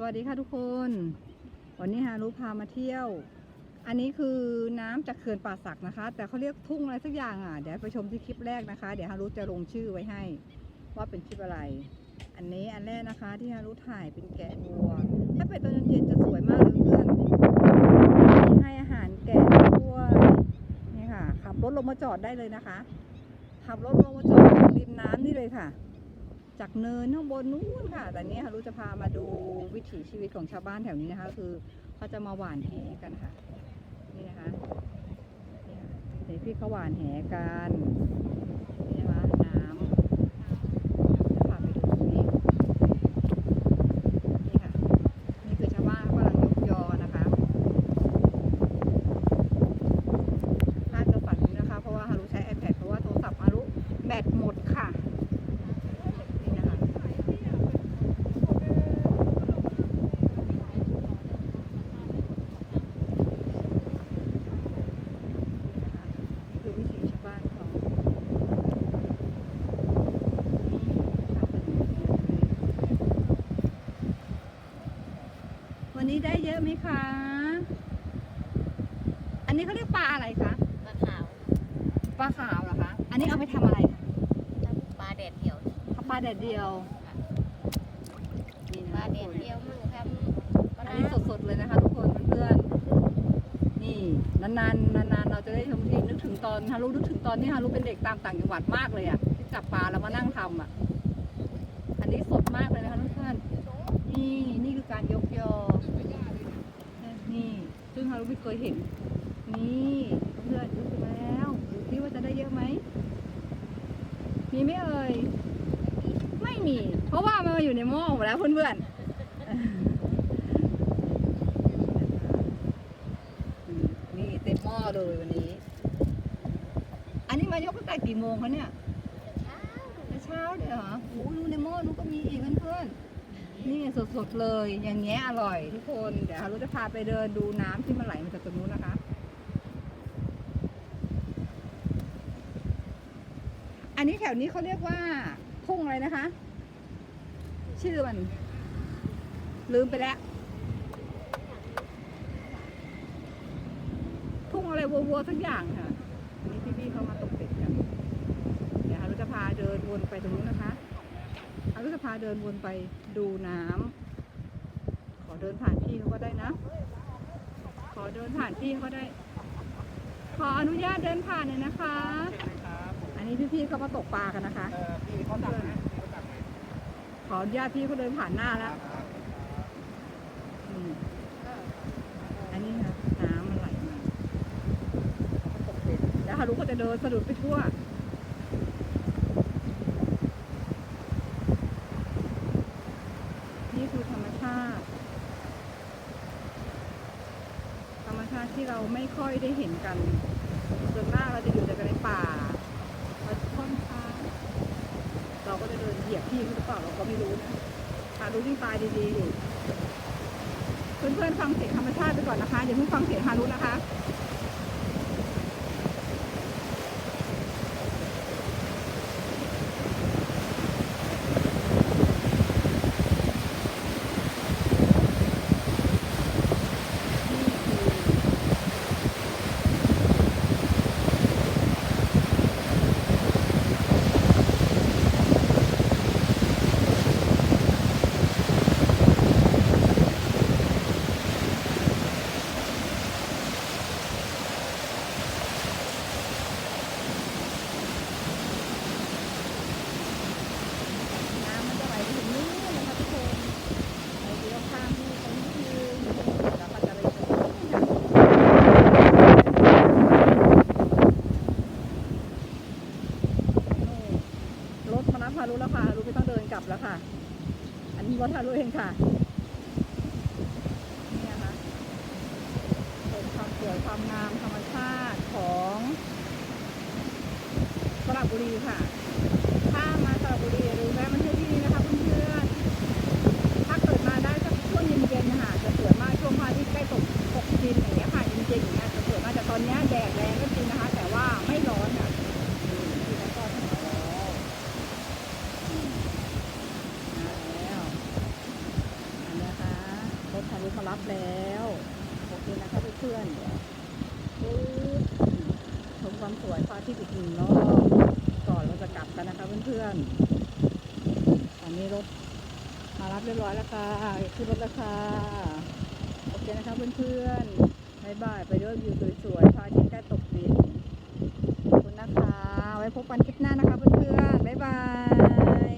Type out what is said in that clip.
สวัสดีค่ะทุกคน วันนี้ฮารุพามาเที่ยว อันนี้คือน้ำจากเขื่อนป่าสักนะคะ แต่เขาเรียกทุ่งอะไรสักอย่างอะ เดี๋ยวไปชมที่คลิปแรกนะคะ เดี๋ยวฮารุจะลงชื่อไว้ให้ ว่าเป็นคลิปอะไร อันนี้อันแรกนะคะที่ฮารุถ่ายเป็นแกะวัว ถ้าเป็นตอนเย็นจะสวยมากเลยเพื่อนมีให้อาหารแกะด้วยนี่ค่ะ ขับรถลงมาจอดได้เลยนะคะ ขับรถลงมาจอดริมน้ำนี่เลยค่ะ จากเนินข้างบนนู้นค่ะ แต่เนี้ฮารุจะพามาดูวิถีชีวิตของชาวบ้านแถวนี้นะคะ คือเขาจะมาหว่านแหกันค่ะ นี่นะคะเนี่ยเดี๋ยวพี่เขาหว่านแหกันนะคะน้ำจะพาไปดูตรงนี้นี่ค่ะ นี่คือชาวบ้านเขากำลังยกยอนะคะน่าจะฝันนะคะ เพราะว่าฮารุใช้ iPad เพราะว่าโทรศัพท์ฮารุแบตหมดค่ะ นี่นะคะคือวิถีชาวบ้านเขาวันนี้ได้เย อะไหมคะ อันนี้เขาเรียกปลาอะไรคะ ปลาขาวปลาขาวเหรอคะ อันนี้เอาไปทำอะไรคะปลาแดดเดียวทำปลาแดดเดียวนี่ปลานะแดดเดียวมั่งครับปลาอันร้านี้สดๆเลยนะคะทุกคนเพื่อนๆนี่นานๆนานๆเราจะได้ชมทีนึกถึงตอนฮารุนึกถึงตอนที่ฮารุเป็นเด็กตามต่างจังหวัดมากเลยอะที่จับปลาแล้วมานั่งทำอะอันนี้สดมากเลยนะคะเพื่อนๆนี่นี่คือการยกยอนี่ ซึ่งฮารุไม่เคยเห็น นี่เพื่อนดูสิมาแล้วดูสิว่าจะได้เยอะไหม มีไหมเอ่ย ไม่มี เพราะว่ามันมาอยู่ในหม้อหมดแล้วเพื่อนๆนี่เต็มหม้อเลยวันนี้ อันนี้มายกตั้งแต่กี่โมงคะเนี่ยแต่เช้าเลยเหรอโอ้ดูในหม้อนู้นก็มีอีก เพื่อนๆนี่สดๆเลย อย่างเงี้ยอร่อยทุกคน เดี๋ยวเราจะพาไปเดินดูน้ำที่มันไหลมาจากตรงนู้นนะคะ อันนี้แถวนี้เขาเรียกว่าทุ่งอะไรนะคะ ชื่อมัน ลืมไปแล้วทุ่งอะไรวัวๆสักอย่างค่ะนนี้พี่ๆเขามาตกเป็ดกัน เดี๋ยวเราจะพาเดินวนไปตรงนู้นนะคะ เราจะพาเดินวนไปดูน้ำขอเดินผ่านพี่เขาก็ได้นะ ขอเดินผ่านพี่เขาก็ได้ ขออนุญาตเดินผ่านหน่อยนะคะ อันนี้พี่ๆเขามาตกปลากันนะคะพี่เขาสั่งนะขาสั่งไหมขออนุญาตพี่เขาเดินผ่านหน้าแล้วอันนี้ค่ะน้ำมันไหลมาแล้วฮารุก็จะเดินสะดุดไปทั่ว นี่คือธรรมชาติ ธรรมชาติที่เราไม่ค่อยได้เห็นกันส่วนมากเราจะอยู่แต่ในป่าเราค่อนข้างเราก็จะเดินเหยียบที่เขาหรือเปล่าเราก็ไม่รู้นะหาดูยิ่งตายดีๆดิเพื่อนๆฟังเสียงธรรมชาติไปก่อนนะคะอย่าเพิ่งฟังเสียงฮารุนะคะ นี่คือน้ำมันจะไหลไปถึงนู้นนะคะทุกคนไหลเลี้ยวข้ามนี่ตรงนี้คือแล้วก็จะไปถึงนู่นค่ะนู่นรถมา รับพารุแล้วค่ะรุไม่ต้องเดินกลับแล้วค่ะ อันนี้รถฮารุเองค่ะนี่นะคะเป็นความสวยความงามธรรมชาติของสระบุรีค่ะ รับแล้วโอเคนะคะเพื่อนชมความสวยพรอาทิตย์อีกหนึ่งรอบก่อนเราจะกลับกันนะคะเพื่อนๆตอนนี้รถมารับเรียบร้อยแล้วค่ะขึ้นรถแล้วค่ะโอเคนะคะเพื่อนๆบายบายไปด้วยวิวสวยๆพรอาทิตใกล้ตกดินขอบคุณนะคะ ไว้พบกันคลิปหน้านะคะเพื่อนๆบายบาย